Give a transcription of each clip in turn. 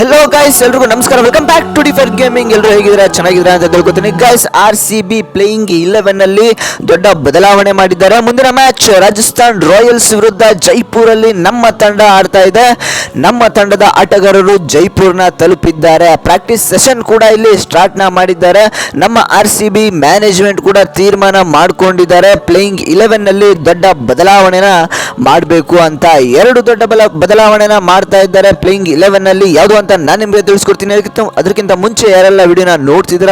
Hello guys ಎಲ್ರಿಗೂ ನಮಸ್ಕಾರ. Welcome back to Differ Gaming ಎಲ್ಲರೂ ಹೇಗಿದ್ರೆ ಚೆನ್ನಾಗಿದ್ರೆ ಅಂತ ತಿಳ್ಕೊತೀನಿ. Guys R C B playing eleven ಅಲ್ಲಿ ದೊಡ್ಡ ಬದಲಾವಣೆ ಮಾಡಿದ್ದಾರೆ. ಮುಂದಿನ ಮ್ಯಾಚ್ ರಾಜಸ್ಥಾನ್ ರಾಯಲ್ಸ್ ವಿರುದ್ಧ ಜೈಪುರಲ್ಲಿ ನಮ್ಮ ತಂಡ ಆಡ್ತಾ ಇದೆ. ನಮ್ಮ ತಂಡದ ಆಟಗಾರರು ಜೈಪುರ್ನ ತಲುಪಿದ್ದಾರೆ. ಪ್ರಾಕ್ಟೀಸ್ ಸೆಷನ್ ಕೂಡ ಇಲ್ಲಿ ಸ್ಟಾರ್ಟ್ನ ಮಾಡಿದ್ದಾರೆ. ನಮ್ಮ ಆರ್ ಸಿ ಬಿ ಮ್ಯಾನೇಜ್ಮೆಂಟ್ ಕೂಡ ತೀರ್ಮಾನ ಮಾಡ್ಕೊಂಡಿದ್ದಾರೆ. ಪ್ಲೇಯಿಂಗ್ ಇಲೆವೆನ್ನಲ್ಲಿ ದೊಡ್ಡ ಬದಲಾವಣೆನ ಮಾಡಬೇಕು ಅಂತ ಎರಡು ದೊಡ್ಡ ಬಲ, ಬದಲಾವಣೆನ ಮಾಡ್ತಾ ಇದ್ದಾರೆ. ಪ್ಲೇಯಿಂಗ್ ಇಲೆವೆನ್ನಲ್ಲಿ ಯಾವುದು ಅಂತ ನಾನು ನಿಮಗೆ ತಿಳಿಸ್ಕೊಡ್ತೀನಿ. ಅದಕ್ಕಿಂತ ಅದಕ್ಕಿಂತ ಮುಂಚೆ ಯಾರೆಲ್ಲ ವಿಡಿಯೋನ ನೋಡ್ತಿದ್ರ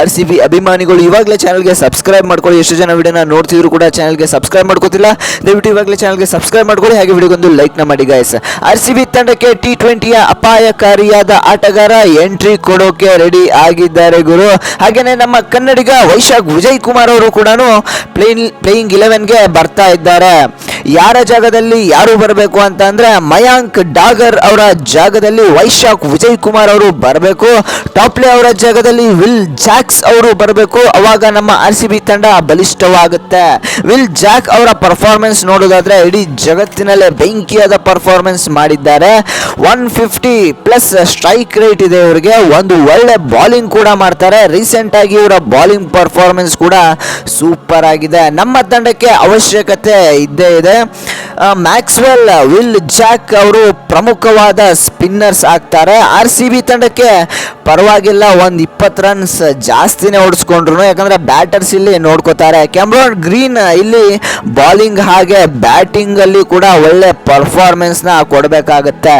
ಆರ್ ಸಿ ಬಿ ಅಭಿಮಾನಿಗಳು ಇವಾಗಲೇ ಚಾನಲ್ಗೆ ಸಬ್ಸ್ಕ್ರೈಬ್ ಮಾಡ್ಕೊಳ್ಳಿ. ಎಷ್ಟು ಜನ ವಿಡಿಯೋನ ನೋಡ್ತಿದ್ರು ಕೂಡ ಚಾನಲ್ಗೆ ಸಬ್ಸ್ಕ್ರೈಬ್ ಮಾಡ್ಕೋತಿಲ್ಲ. ದಯವಿಟ್ಟು ಇವಾಗಲೇ ಚಾನಲ್ಗೆ ಸಬ್ಸ್ಕ್ರೈಬ್ ಮಾಡ್ಕೊಳ್ಳಿ. ಹಾಗೆ ವಿಡಿಯೋಗೊಂದು ಲೈಕ್ನ ಮಾಡಿ ಗಾಯಸ್ ಆರ್ ಸಿ ಬಿ ತಂಡಕ್ಕೆ ಟಿ ಟ್ವೆಂಟಿಯ ಅಪಾಯಕಾರಿಯಾದ ಆಟಗಾರ ಎಂಟ್ರಿ ಕೊಡೋಕೆ ರೆಡಿ ಆಗಿದ್ದಾರೆ ಗುರು. ಹಾಗೆಯೇ ನಮ್ಮ ಕನ್ನಡಿಗ ವೈಶಾಖ್ ವಿಜಯ್ ಕುಮಾರ್ ಅವರು ಕೂಡ ಪ್ಲೇಯಿಂಗ್ ಇಲೆವೆನ್ಗೆ ಬರ್ತಾ ಇದ್ದಾರೆ. ಯಾರ ಜಾಗದಲ್ಲಿ ಯಾರು ಬರಬೇಕು ಅಂತ ಅಂದ್ರೆ ಮಯಾಂಕ್ ಡಾಗರ್ ಅವರ ಜಾಗದಲ್ಲಿ ವೈಶಾಖ್ ವಿಜಯ್ ಕುಮಾರ್ ಅವರು ಬರಬೇಕು. ಟಾಪ್ಲೆ ಅವರ ಜಾಗದಲ್ಲಿ ವಿಲ್ ಜಾಕ್ಸ್ ಅವರು ಬರಬೇಕು. ಅವಾಗ ನಮ್ಮ ಆರ್ ಸಿ ಬಿ ತಂಡ ಬಲಿಷ್ಠವಾಗುತ್ತೆ. ವಿಲ್ ಜಾಕ್ ಅವರ ಪರ್ಫಾರ್ಮೆನ್ಸ್ ನೋಡೋದಾದ್ರೆ ಇಡೀ ಜಗತ್ತಿನಲ್ಲೇ ಬೆಂಕಿಯಾದ ಪರ್ಫಾರ್ಮೆನ್ಸ್ ಮಾಡಿದ್ದಾರೆ. One fifty plus strike rate ಇದೆ ಇವರಿಗೆ ಒಂದು ಒಳ್ಳೆ ಬಾಲಿಂಗ್ ಕೂಡ ಮಾಡ್ತಾರೆ. ರೀಸೆಂಟ್ ಆಗಿ ಇವರ ಬಾಲಿಂಗ್ ಪರ್ಫಾರ್ಮೆನ್ಸ್ ಕೂಡ ಸೂಪರ್ ಆಗಿದೆ. ನಮ್ಮ ತಂಡಕ್ಕೆ ಅವಶ್ಯಕತೆ ಇದ್ದೇ ಇದೆ. ಮ್ಯಾಕ್ಸ್ವೆಲ್, ವಿಲ್ ಜಾಕ್ ಅವರು ಪ್ರಮುಖವಾದ ಸ್ಪಿನ್ನರ್ಸ್ ಆಗ್ತಾರೆ. ಆರ್ ಸಿ ಬಿ ತಂಡಕ್ಕೆ ಪರವಾಗಿಲ್ಲ, ಒಂದು ಇಪ್ಪತ್ತು ರನ್ಸ್ ಜಾಸ್ತಿನೇ ಓಡಿಸ್ಕೊಂಡ್ರು ಯಾಕಂದರೆ ಬ್ಯಾಟರ್ಸ್ ಇಲ್ಲಿ ನೋಡ್ಕೋತಾರೆ. ಕ್ಯಾಮ್ರಾನ್ ಗ್ರೀನ್ ಇಲ್ಲಿ ಬಾಲಿಂಗ್ ಹಾಗೆ ಬ್ಯಾಟಿಂಗಲ್ಲಿ ಕೂಡ ಒಳ್ಳೆ ಪರ್ಫಾರ್ಮೆನ್ಸ್ನ ಕೊಡಬೇಕಾಗತ್ತೆ.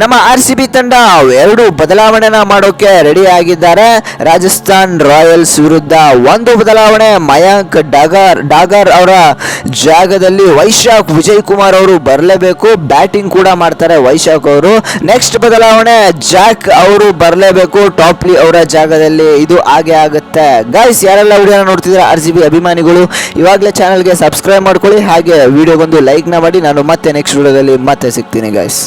ನಮ್ಮ ಆರ್ ಸಿ ಬಿ ತಂಡ ಎರಡು ಬದಲಾವಣೆನ ಮಾಡೋಕೆ ರೆಡಿ ಆಗಿದ್ದಾರೆ ರಾಜಸ್ಥಾನ್ ರಾಯಲ್ಸ್ ವಿರುದ್ಧ ಒಂದು ಬದಲಾವಣೆ. ಮಯಾಂಕ್ ಡಾಗರ್ ಡಾಗರ್ ಅವರ ಜಾಗದಲ್ಲಿ ವೈಶಾಖ್ ವಿಜಯ್ ಕುಮಾರ್ ಅವರು ಬರಲೇಬೇಕು. ಬ್ಯಾಟಿಂಗ್ ಕೂಡ ಮಾಡ್ತಾರೆ ವೈಶಾಖ್ ಅವರು. ನೆಕ್ಸ್ಟ್ ಬದಲಾವಣೆ, ಜಾಕ್ ಅವರು ಬರಲೇಬೇಕು. ಟಾಪ್ಲಿ ಅವರ ಜಾಗದಲ್ಲಿ ಇದು ಹಾಗೆ ಆಗುತ್ತೆ. ಗೈಸ್ ಯಾರೆಲ್ಲ ವಿಡಿಯೋ ನೋಡ್ತಿದ್ರೆ ಆರ್ ಸಿ ಬಿ ಅಭಿಮಾನಿಗಳು, ಇವಾಗಲೇ ಚಾನಲ್ಗೆ ಸಬ್ಸ್ಕ್ರೈಬ್ ಮಾಡ್ಕೊಳ್ಳಿ. ಹಾಗೆ ವಿಡಿಯೋಗೊಂದು ಲೈಕ್ನ ಮಾಡಿ. ನಾನು ಮತ್ತೆ ನೆಕ್ಸ್ಟ್ ವಿಡಿಯೋದಲ್ಲಿ ಮತ್ತೆ ಸಿಗ್ತೀನಿ ಗೈಸ್